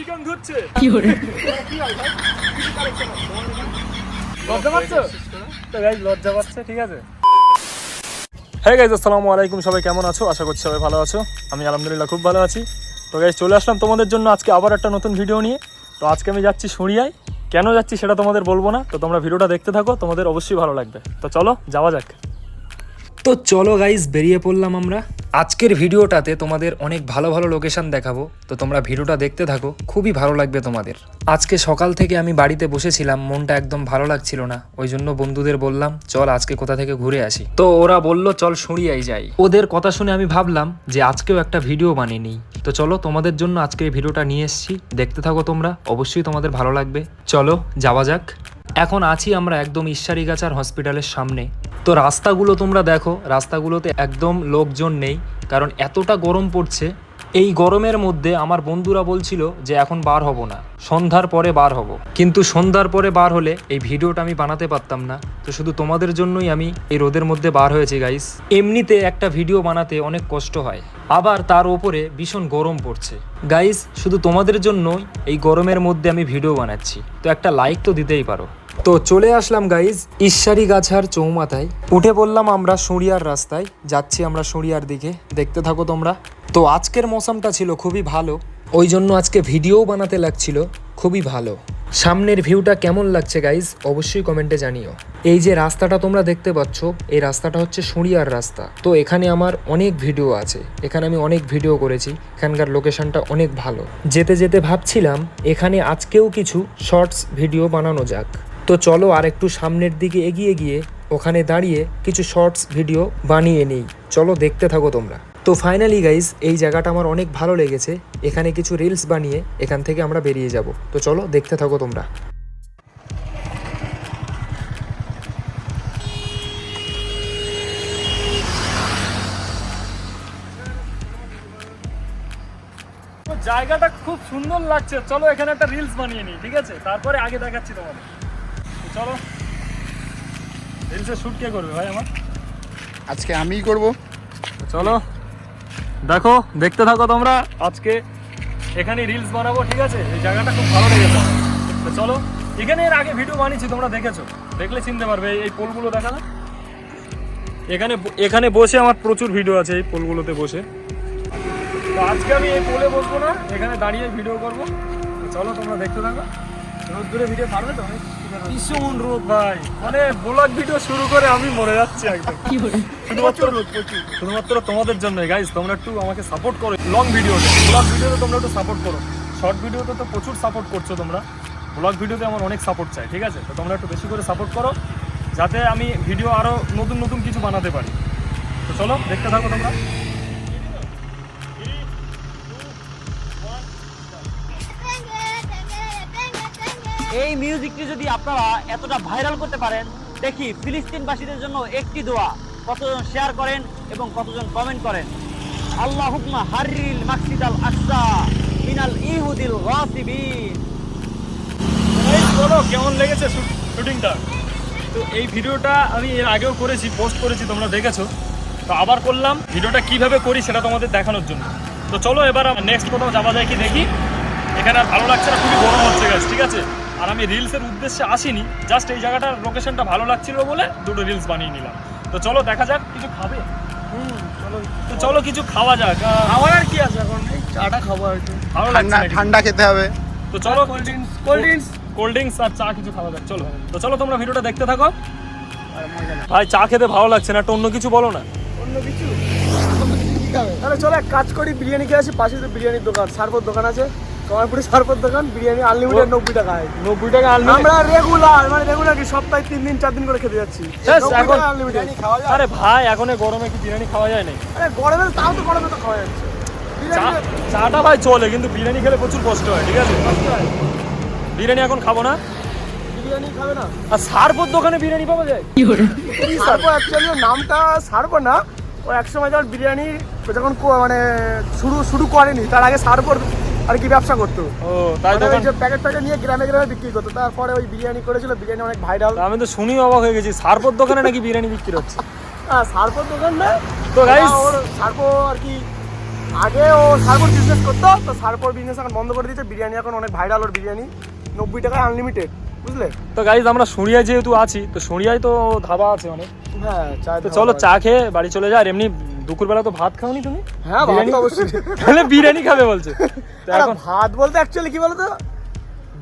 Chicken ধুচ্ছে লজ্জা পাচ্ছ? তো গাইজ লজ্জা পাচ্ছে ঠিক আছে? হ্যাঁ গাইজ আসসালামু আলাইকুম সবাই কেমন আছো? আশা করছি সবাই ভালো আছো। আমি আলহামদুলিল্লাহ খুব ভালো আছি। তো গাইজ চলে আসলাম তোমাদের জন্য আজকে আবার একটা নতুন ভিডিও নিয়ে। তো আজকে আমি যাচ্ছি সরিয়ায় কেন যাচ্ছি সেটা তোমাদের বলব না। তো তোমরা ভিডিওটা দেখতে থাকো তোমাদের অবশ্যই ভালো লাগবে। তো চলো যাওয়া যাক। তো চলো গাইজ বেরিয়ে পড়লাম আমরা। আজকের ভিডিওটাতে তোমাদের অনেক ভালো ভালো লোকেশন দেখাবো। তো তোমরা ভিডিওটা দেখতে থাকো, খুবই ভালো লাগবে তোমাদের। আজকে সকাল থেকে আমি বাড়িতে বসেছিলাম, মনটা একদম ভালো লাগছিল না। ওই জন্য বন্ধুদের বললাম, চল আজকে কোথা থেকে ঘুরে আসি। তো ওরা বলল, চল সরিয়াই যাই। ওদের কথা শুনে আমি ভাবলাম যে আজকেও একটা ভিডিও বানিয়ে নিই। তো চলো তোমাদের জন্য আজকে এই ভিডিওটা নিয়ে এসেছি। দেখতে থাকো তোমরা, অবশ্যই তোমাদের ভালো লাগবে। চলো, যাওয়া যাক। এখন আছি আমরা একদম ঈশ্বরীগাছার হসপিটালের সামনে। তো রাস্তাগুলো তোমরা দেখো, রাস্তাগুলোতে একদম লোকজন নেই, কারণ এতটা গরম পড়ছে। এই গরমের মধ্যে আমার বন্ধুরা বলছিল যে এখন বার হব না, সন্ধ্যার পরে বার হব। কিন্তু সন্ধ্যার পরে বার হলে এই ভিডিওটা আমি বানাতে পারতাম না। তো শুধু তোমাদের জন্যই আমি এই রোদের মধ্যে বার হয়েছি গাইস এমনিতে একটা ভিডিও বানাতে অনেক কষ্ট হয়, আবার তার ওপরে ভীষণ গরম পড়ছে। গাইস শুধু তোমাদের জন্যই এই গরমের মধ্যে আমি ভিডিও বানাচ্ছি। তো একটা লাইক তো দিতেই পারো। তো চলে আসলাম গাইজ ঈশ্বরী গাছার চৌমাথায়। উঠে পড়লাম আমরা সরিয়ার রাস্তায়, যাচ্ছি আমরা সরিয়ার দিকে, দেখতে থাকো তোমরা। তো আজকের মৌসামটা ছিল খুবই ভালো, ওই জন্য আজকে ভিডিও বানাতে লাগছিল খুবই ভালো। সামনের ভিউটা কেমন লাগছে গাইজ অবশ্যই কমেন্টে জানিও। এই যে রাস্তাটা তোমরা দেখতে পাচ্ছ, এই রাস্তাটা হচ্ছে সরিয়ার রাস্তা। তো এখানে আমার অনেক ভিডিও আছে, এখানে আমি অনেক ভিডিও করেছি, এখানকার লোকেশনটা অনেক ভালো। যেতে যেতে ভাবছিলাম, এখানে আজকেও কিছু শর্টস ভিডিও বানানো যাক। তো চলো আর একটু সামনের দিকে এগিয়ে গিয়ে ওখানে দাঁড়িয়ে কিছু শর্টস ভিডিও বানিয়ে নিই। চলো দেখতে থাকো তোমরা। তো ফাইনালি গাইজ এই জায়গাটা আমার অনেক ভালো লেগেছে। এখানে কিছু রিলস বানিয়ে এখান থেকে আমরা বেরিয়ে যাব। তো চলো দেখতে থাকো তোমরা। জায়গাটা খুব সুন্দর লাগছে। চলো এখানে একটা রিলস বানিয়ে নিই, ঠিক আছে? তারপরে আগে দেখাচ্ছি তোমাদের। চলো। রিলসের শ্যুট কে করবে ভাই আমার? আজকে আমিই করব। চলো। দেখো দেখতে থাকো তোমরা। আজকে এখানে রিলস বানাবো ঠিক আছে? এই জায়গাটা খুব ভালো লেগেছে তো চলো এখানে এর আগে ভিডিও বানিয়েছি তোমরা দেখেছ। দেখলে চিনতে পারবে এই- পোলগুলো দেখা না? এখানে এখানে বসে আমার প্রচুর ভিডিও আছে এই পোলগুলোতে বসে। তো আজকে আমি এই পোলে বসবো না এখানে দাঁড়িয়ে ভিডিও করব। চলো তোমরা দেখতে থাকো। রোদ দূরে ভিডিও পারবে তো ভীষণ রোদ ভাই। মানে ব্লগ ভিডিও শুরু করে আমি মরে যাচ্ছি একদম। শুধুমাত্র শুধুমাত্র তোমাদের জন্য গাইজ তোমরা একটু আমাকে সাপোর্ট করো লং ভিডিওতে ব্লগ ভিডিওতে তোমরা একটু সাপোর্ট করো। শর্ট ভিডিওতে তো প্রচুর সাপোর্ট করছ তোমরা। ব্লগ ভিডিওতে আমার অনেক সাপোর্ট চাই ঠিক আছে? তো তোমরা একটু বেশি করে সাপোর্ট করো যাতে আমি ভিডিও আরও নতুন নতুন কিছু বানাতে পারি। তো চলো দেখতে থাকো তোমরা। এই মিউজিকটি যদি আপনারা এতটা ভাইরাল করতে পারেন, দেখি ফিলিস্তিনবাসীদের জন্য একটি দোয়া। কতজন শেয়ার করেন এবং কতজন কমেন্ট করেন। আল্লাহ হুকমা হারিল মাকসিদ আল আকসা মিনাল ইহুদিল গাসিবিন। বলো, কেমন লেগেছে শুটিংটা? তো এই ভিডিওটা আমি এর আগেও করেছি পোস্ট করেছি, তোমরা দেখেছ। তো আবার করলাম, ভিডিওটা কীভাবে করি সেটা তোমাদের দেখানোর জন্য। তো চলো এবার নেক্সট কোথাও যাওয়া যায় কি দেখি। এখানে আর ভালো লাগছে না, খুবই গরম হচ্ছে গেছে ঠিক আছে? আর আমি রিলসের উদ্দেশ্যে আসিনি জাস্ট এই জায়গাটার লোকেশনটা ভালো লাগছিল বলে দুটো রিলস বানিয়ে নিলাম। তো চলো দেখা যাক কিছু খাবে? তো চলো কিছু খাওয়া যাক খাওয়ার আর কি আছে এখন? চাটা খাব আর কি। ভালো লাগছে ঠান্ডা ঠান্ডা খেতে হবে। তো চলো cold drinks cold drinks cold drinks আর চা কিছু খাওয়া যাক চলো। তো চলো তোমরা ভিডিওটা দেখতে থাকো। ভাই চা খেতে ভালো লাগছে না? একটা অন্য কিছু বলো না। অন্য কিছু? তাহলে চলো এক কাজ করি বিরিয়ানি খেয়ে আসি পাশে তো বিরিয়ানির দোকান সারপর দোকান আছে। কমারপুরি সারপর দোকান বিরিয়ানি আনলিমিটেড নব্বই টাকায় নব্বই টাকা আমরা রেগুলার মানে রেগুলার কি সপ্তাহে তিন দিন চার দিন করে খেতে যাচ্ছি। ব্যাস, 90 এখন- টাকা unlimited। আরে ভাই এখন গরমে কি বিরিয়ানি খাওয়া যায় না আরে গরমে তাও তো গরমে তো খাওয়া যাচ্ছে। বিরিয়ানি চাটা ভাই চলে কিন্তু বিরিয়ানি খেলে প্রচুর কষ্ট হয় ঠিক আছে? বিরিয়ানি এখন খাব না? বিরিয়ানি খাবে না। আর সারপর দোকানে বিরিয়ানি পাওয়া যায়? সারপো অ্যাকচুয়ালি নামটা সারপো না। ও একসময় যখন বিরিয়ানি যখন কো- মানে শুরু শুরু করেনি তার আগে সারপোর আর কি ব্যবসা করতো? ও তাই দোকান ওই যে প্যাকেট প্যাকেট নিয়ে গ্রামে গ্রামে বিক্রি করতো। তারপরে ওই বিরিয়ানি করেছিল বিরিয়ানি অনেক ভাইরাল আমি তো শুনি অবাক হয়ে গেছি। সারপর দোকানে নাকি বিরিয়ানি বিক্রি হচ্ছে? হ্যাঁ সারপোর দোকান না। তো guys- ওর সারপো আর কি আগে ও সারপর বিজনেস করতো তো সারপর বিজনেস এখন বন্ধ করে দিয়েছে। বিরিয়ানি এখন অনেক ভাইরাল ওর বিরিয়ানি। নব্বই টাকায় আনলিমিটেড বুঝলে? তো গাইজ আমরা শুঁড়িয়ায় যেহেতু আছি তো শুঁড়িয়ায় তো ধাবা আছে অনেক। হ্যাঁ তো চলো চা খেয়ে বাড়ি চলে যায় আর এমনি দুপুরবেলা তো ভাত খাওনি তুমি? হ্যাঁ ভাত তো অবশ্যই। তাহলে বিরিয়ানি খাবে বলছে। এখন ভাত বলতে অ্যাকচুয়ালি কি বলতো?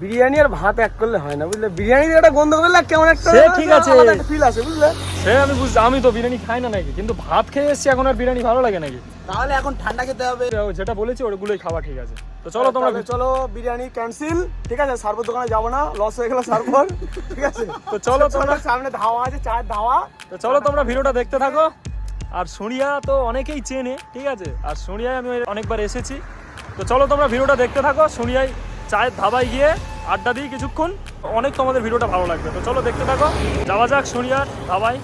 বিরিয়ানি আর ভাত এক করলে হয় না বুঝলে? বিরিয়ানির একটা গন্ধ করলে কেমন একটা সে ঠিক আছে। ফিল আছে বুঝলে? সে আমি বুঝছি আমি তো বিরিয়ানি খাই না নাকি কিন্তু ভাত খেয়ে এসছি এখন আর বিরিয়ানি ভালো লাগে নাকি? তাহলে এখন ঠান্ডা খেতে হবে। যেটা বলেছি ওগুলোই খাওয়া ঠিক আছে। তো চলো তোমরা চলো বিরিয়ানি ক্যান্সেল ঠিক আছে? সারপর দোকানে যাব না লস হয়ে গেল সারপর ঠিক আছে? তো চলো তোমরা সামনে ধাওয়া আছে চায়ের ধাওয়া। তো চলো তোমরা ভিডিওটা দেখতে থাকো। আর সোনিয়া তো অনেকেই চেনে, ঠিক আছে? আর সোনিয়ায় আমি অনেকবার এসেছি। তো চলো তোমরা ভিডিওটা দেখতে থাকো সোনিয়ায় চায়ের ধাবায় গিয়ে আড্ডা দিই কিছুক্ষণ। অনেক তোমাদের ভিডিওটা ভালো লাগবে। তো চলো দেখতে থাকো। যাওয়া যাক সোনিয়ার ধাবায়।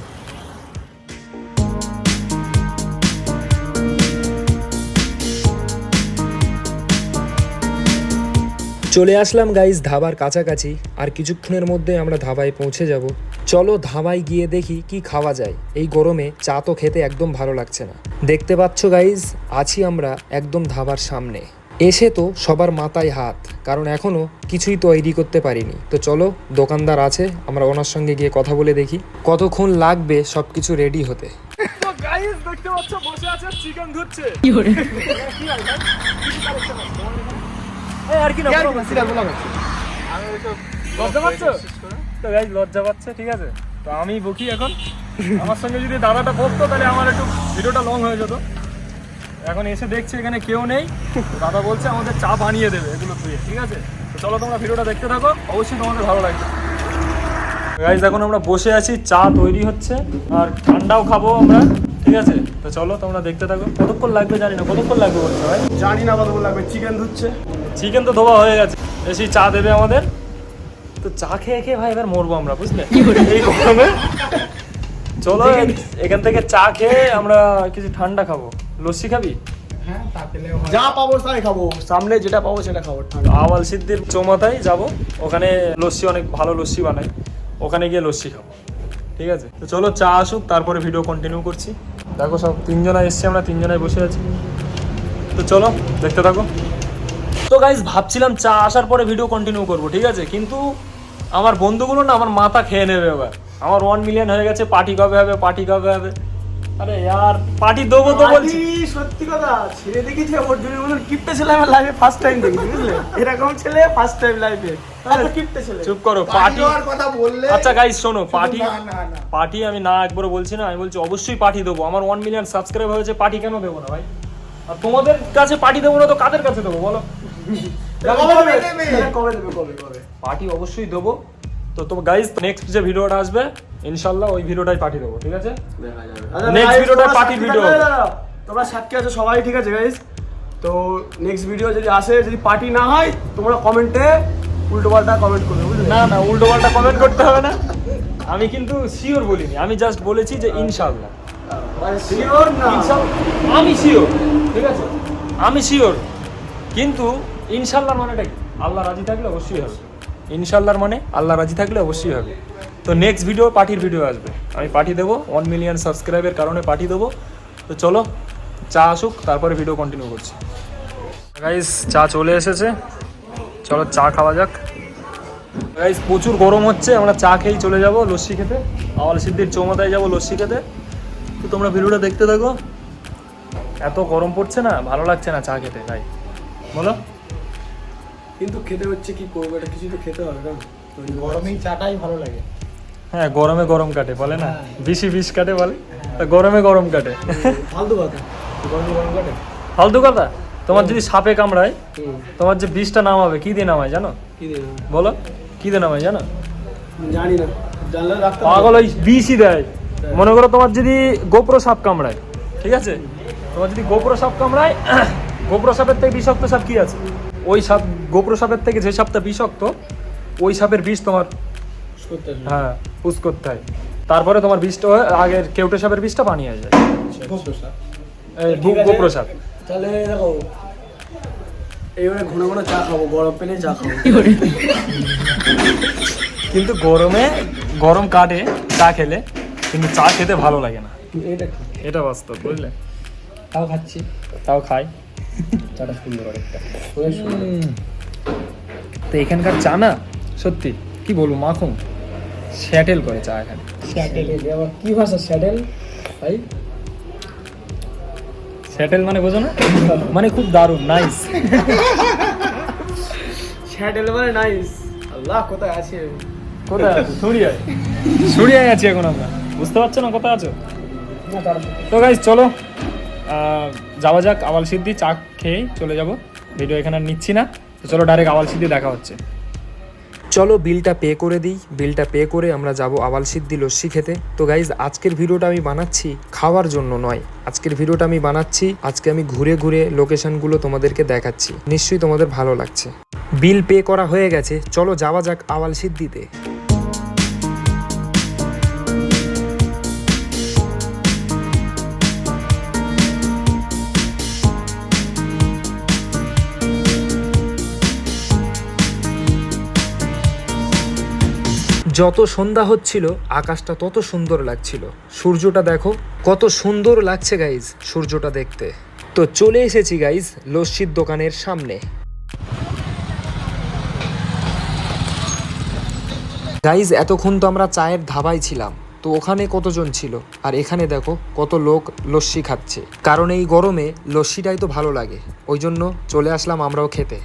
চলে আসলাম গাইজ ধাবার কাছাকাছি। আর কিছুক্ষণের মধ্যে আমরা ধাবায় পৌঁছে যাব। চলো ধাবায় গিয়ে দেখি কি খাওয়া যায়। এই গরমে চা তো খেতে একদম ভালো লাগছে না। দেখতে পাচ্ছ গাইজ আছি আমরা একদম ধাবার সামনে। এসে তো সবার মাথায় হাত কারণ এখনও কিছুই তৈরি করতে পারিনি। তো চলো দোকানদার আছে আমরা ওনার সঙ্গে গিয়ে কথা বলে দেখি। কতক্ষণ লাগবে সব কিছু রেডি হতে দেখতে পাচ্ছ বসে আছে চিকেন ধুচ্ছে। এই আর কি না পুরো লজ্জা পাচ্ছ? তো গাইজ লজ্জা পাচ্ছে ঠিক আছে? তো আমি বকি এখন। আমার সঙ্গে যদি দাদাটা বসতো তাহলে আমার একটু ভিডিওটা লং হয়ে যেত। এখন এসে দেখছি এখানে কেউ নেই। দাদা বলছে আমাদের চা বানিয়ে দেবে এগুলো ধুয়ে ঠিক আছে? তো চলো তোমরা ভিডিওটা দেখতে থাকো। অবশ্যই তোমাদের ভালো লাগবে। গাইজ এখন আমরা বসে আছি চা তৈরি হচ্ছে। আর ঠান্ডাও খাব আমরা। ঠিক আছে? তো চলো তোমরা দেখতে থাকো। কতক্ষণ লাগবে জানি না কতক্ষণ লাগবে বলছো ভাই? জানি না কত লাগবে চিকেন ধুচ্ছে। চিকেন তো ধোয়া হয়ে গেছে। এসে চা দেবে আমাদের। তো চা খেয়ে খেয়ে ভাই এবার মরবো আমরা বুঝলে? এই গরমে। চলো এখান থেকে চা খেয়ে আমরা কিছু ঠান্ডা খাব। লস্যি খাবি? যা পাবো তাই খাব। সামনে যেটা পাবো সেটা খাব। ঠান্ডা আওয়াল সিদ্ধির চৌমাথায় যাব। ওখানে লস্যি অনেক ভালো লস্যি বানাই ওখানে গিয়ে লস্যি খাব। ঠিক আছে? তো চলো চা আসুক তারপরে ভিডিও কন্টিনিউ করছি। দেখো সব তিনজনা এসছি, আমরা তিনজনায় বসে আছি। তো চলো, দেখতে থাকো। তো গাইজ ভাবছিলাম চা আসার পরে ভিডিও কন্টিনিউ করব, ঠিক আছে? কিন্তু আমার বন্ধুগুলো না আমার মাথা খেয়ে নেবে এবার। আমার ওয়ান মিলিয়ন হয়ে গেছে পার্টি কবে হবে পার্টি কবে হবে? আরে ইয়ার পার্টি দেবো তো বলছি। সত্যি কথা ছেলে দেখেছি অর্জুনের মতন কিপটে ছেলে আমার লাইফে ফার্স্ট টাইম দেখেছি বুঝলে? এরকম ছেলে ফার্স্ট টাইম লাইফে এত কিপটে ছেলে। চুপ করো পার্টি কথা বললে আচ্ছা গাইজ শোনো পার্টি না, না, না। পার্টি আমি না একবারও বলছি না আমি বলছি অবশ্যই পার্টি দেবো। আমার ওয়ান মিলিয়ন সাবস্ক্রাইব হয়েছে পার্টি কেন দেবো না ভাই? আর তোমাদের কাছে পার্টি দেবো না তো কাদের কাছে দেবো বলো? পার্টি অবশ্যই দেবো। তো তো গাইজ নেক্সট যে ভিডিওটা আসবে ইনশাল্লাহ ওই ভিডিওটাই পার্টি দেবো ঠিক আছে? নেক্সট ভিডিওটা হবে। দাঁড়াও। তোমরা সাক্ষী আছো সবাই ঠিক আছে গাইস তো নেক্সট ভিডিও যদি আসে যদি পার্টি না হয় তোমরা কমেন্টে উল্টো পাল্টা কমেন্ট করবে বুঝলে? না না উল্টো পাল্টা কমেন্ট করতে হবে না। আমি কিন্তু শিওর বলিনি আমি জাস্ট বলেছি যে ইনশাল্লাহ। শিওর না? ইনশাল্লাহ আমি শিওর ঠিক আছে? আমি শিওর কিন্তু ইনশাল্লাহর মানেটা কি? আল্লাহ রাজি থাকলে অবশ্যই হবে। ইনশাল্লাহর মানে আল্লাহ রাজি থাকলে অবশ্যই হবে। তো নেক্সট ভিডিও পার্টির ভিডিও আসবে। আমি পার্টি দেবো ওয়ান মিলিয়ন সাবস্ক্রাইবের কারণে পার্টি দেবো। তো চলো চা আসুক তারপরে ভিডিও কন্টিনিউ করছি। গাইস চা চলে এসেছে। চলো চা খাওয়া যাক। গাইস প্রচুর গরম হচ্ছে আমরা চা খেয়েই চলে যাব লস্যি খেতে। আওয়াল সিদ্ধির চৌমাথায় যাব লস্যি খেতে। তো তোমরা ভিডিওটা দেখতে থাকো। এত গরম পড়ছে না ভালো লাগছে না চা খেতে ভাই। বলো। কিন্তু খেতে হচ্ছে কি করব এটা কিছু তো খেতে হবে না। গরমেই চাটাই ভালো লাগে। হ্যাঁ গরমে গরম কাটে বলে না? বিশি বিষ কাটে বলে? গরমে গরম কাটে। ফালতু কথা। গরম গরম কাটে? ফালতু কথা? তোমার যদি সাপে কামড়ায় তোমার যে বিষটা নামাবে কি দিয়ে নামায় জানো? কি দিয়ে বলো কি দিয়ে নামায় জানো? জানি না। পাগল ওই বিষই দেয়। মনে করো তোমার যদি গোপ্র সাপ কামড়ায় ঠিক আছে? তোমার যদি গোপ্র সাপ কামড়ায় গোপ্র সাপের থেকে বিষাক্ত সাপ কি আছে? ওই সাপ গোপ্র সাপের থেকে যে সাপটা বিষাক্ত ওই সাপের বিষ তোমার হ্যাঁ পুষ করতে হয়। তারপরে তোমার বিষটা হয়ে আগের কেউটে সাপের বিষটা পানি হয়ে যায় এই আছে। গোপ্র সাপ তাহলে দেখো এইবারে ঘন ঘন চা খাব গরম পেলে চা খাব। কিন্তু গরমে গরম কাটে চা খেলে কিন্তু চা খেতে ভালো লাগে না। এটা এটা বাস্তব বুঝলে? তাও খাচ্ছি। তাও খাই। চাটা সুন্দর অনেকটা। তো এখানকার চা না সত্যি কি বলব মাখন। স্যাটেল করে চা এখানে। স্যাটেল আবার কি ভাষা? স্যাটেল ভাই স্যাটেল মানে বোঝো না? মানে খুব দারুণ নাইস স্যাটেল মানে নাইস আল্লাহ কোথায় আছে? কোথায় আছো? সুরিয়ায়। সুরিয়ায় আছি এখন আমরা। বুঝতে পারছ না কোথায় আছো? তো গাইজ চলো আহ, যাওয়া যাক আওয়াল সিদ্ধি চা খেয়ে চলে যাব। ভিডিও এখানে আর নিচ্ছি না। তো চলো ডাইরেক্ট আওয়াল সিদ্ধি দেখা হচ্ছে। চলো বিলটা পে করে দিই। বিলটা পে করে আমরা যাব আবাল সিদ্ধি লস্যি খেতে। তো গাইজ আজকের ভিডিওটা আমি বানাচ্ছি খাওয়ার জন্য নয়। আজকের ভিডিওটা আমি বানাচ্ছি, আজকে আমি ঘুরে ঘুরে লোকেশনগুলো তোমাদেরকে দেখাচ্ছি। নিশ্চয়ই তোমাদের ভালো লাগছে। বিল পে করা হয়ে গেছে, চলো যাওয়া যাক আওয়াল সিদ্ধিতে যত সন্ধ্যা হচ্ছিল, আকাশটা তত সুন্দর লাগছিল। সূর্যটা দেখো, কত সুন্দর লাগছে গাইজ সূর্যটা দেখতে। তো চলে এসেছি গাইজ লস্যির দোকানের সামনে। গাইজ এতক্ষণ তো আমরা চায়ের ধাবায় ছিলাম, তো ওখানে কতজন ছিল? আর এখানে দেখো, কত লোক লস্যি খাচ্ছে। কারণ এই গরমে লস্যিটাই তো ভালো লাগে ওই জন্য চলে আসলাম আমরাও খেতে।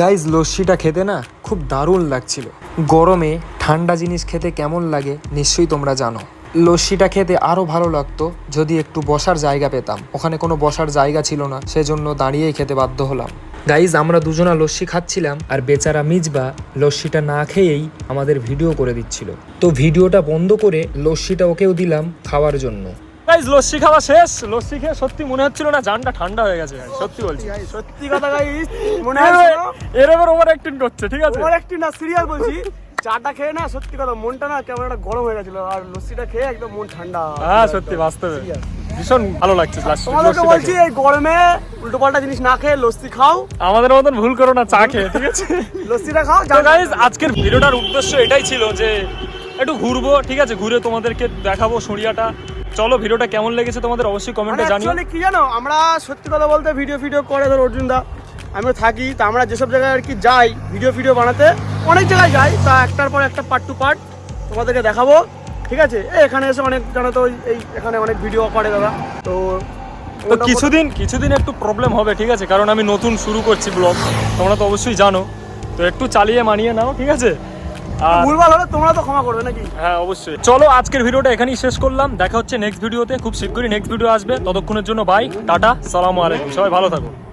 গাইজ, লস্যিটা খেতে না খুব দারুণ লাগছিল। গরমে ঠান্ডা জিনিস খেতে কেমন লাগে নিশ্চয়ই তোমরা জানো। লস্যিটা খেতে আরও ভালো লাগতো যদি একটু বসার জায়গা পেতাম। ওখানে কোনো বসার জায়গা ছিল না, সেজন্য দাঁড়িয়েই খেতে বাধ্য হলাম। গাইজ আমরা দুজনা লস্যি খাচ্ছিলাম আর বেচারা মিজবা লস্যিটা না খেয়েই আমাদের ভিডিও করে দিচ্ছিল। তো ভিডিওটা বন্ধ করে লস্যিটা ওকেও দিলাম খাওয়ার জন্য। গাইজ লস্যি খাওয়া শেষ। লস্যি খেয়ে সত্যি মনে হচ্ছিল না জানটা ঠান্ডা হয়ে গেছে সত্যি বলছি। সত্যি কথা গাইস মনে হয় এর এবার ওভার অ্যাক্টিং করছে ঠিক আছে? ওর একটি না সিরিয়াস বলছি। চাটা খেয়ে না সত্যি কথা মনটা না কেমন একটা গরম হয়ে গেছিল আর লস্যিটা খেয়ে একদম মন ঠান্ডা। হ্যাঁ সত্যি বাস্তবে। ভীষণ ভালো লাগছে তোমাদেরকে বলছি এই গরমে উল্টো পাল্টা জিনিস না খেয়ে লস্যি খাও। আমাদের মতন ভুল করো না চা খেয়ে ঠিক আছে? লস্যিটা খাও তো গাইজ আজকের ভিডিওটার উদ্দেশ্য এটাই ছিল যে একটু ঘুরবো ঠিক আছে? ঘুরে তোমাদেরকে দেখাবো সুরিয়াটা চলো ভিডিওটা কেমন লেগেছে তোমাদের অবশ্যই মানে কমেন্টে জানিও কি জানো আমরা সত্যি কথা বলতে ভিডিও ভিডিও করে ধর অর্জুন দা আমিও থাকি তা আমরা যেসব জায়গায় আর কি যাই ভিডিও ভিডিও বানাতে অনেক জায়গায় যাই তা একটার পর একটা পার্ট টু পার্ট তোমাদেরকে দেখাবো। ঠিক আছে? এখানে এসে অনেক জানো তো এই এখানে অনেক ভিডিও করে দাদা। তো তো কিছুদিন কিছুদিন একটু প্রবলেম হবে ঠিক আছে? কারণ আমি নতুন শুরু করছি ব্লগ তোমরা তো অবশ্যই জানো। তো একটু চালিয়ে মানিয়ে নাও ঠিক আছে? আর ভুলভাল হলে তোমরা তো ক্ষমা করবে নাকি? হ্যাঁ অবশ্যই। চলো আজকের ভিডিওটা এখানেই শেষ করলাম। দেখা হচ্ছে নেক্সট ভিডিওতে খুব শীঘ্রই নেক্সট ভিডিও আসবে। ততক্ষণের জন্য বাই টাটা সালামু আলাইকুম। সবাই ভালো থাকো।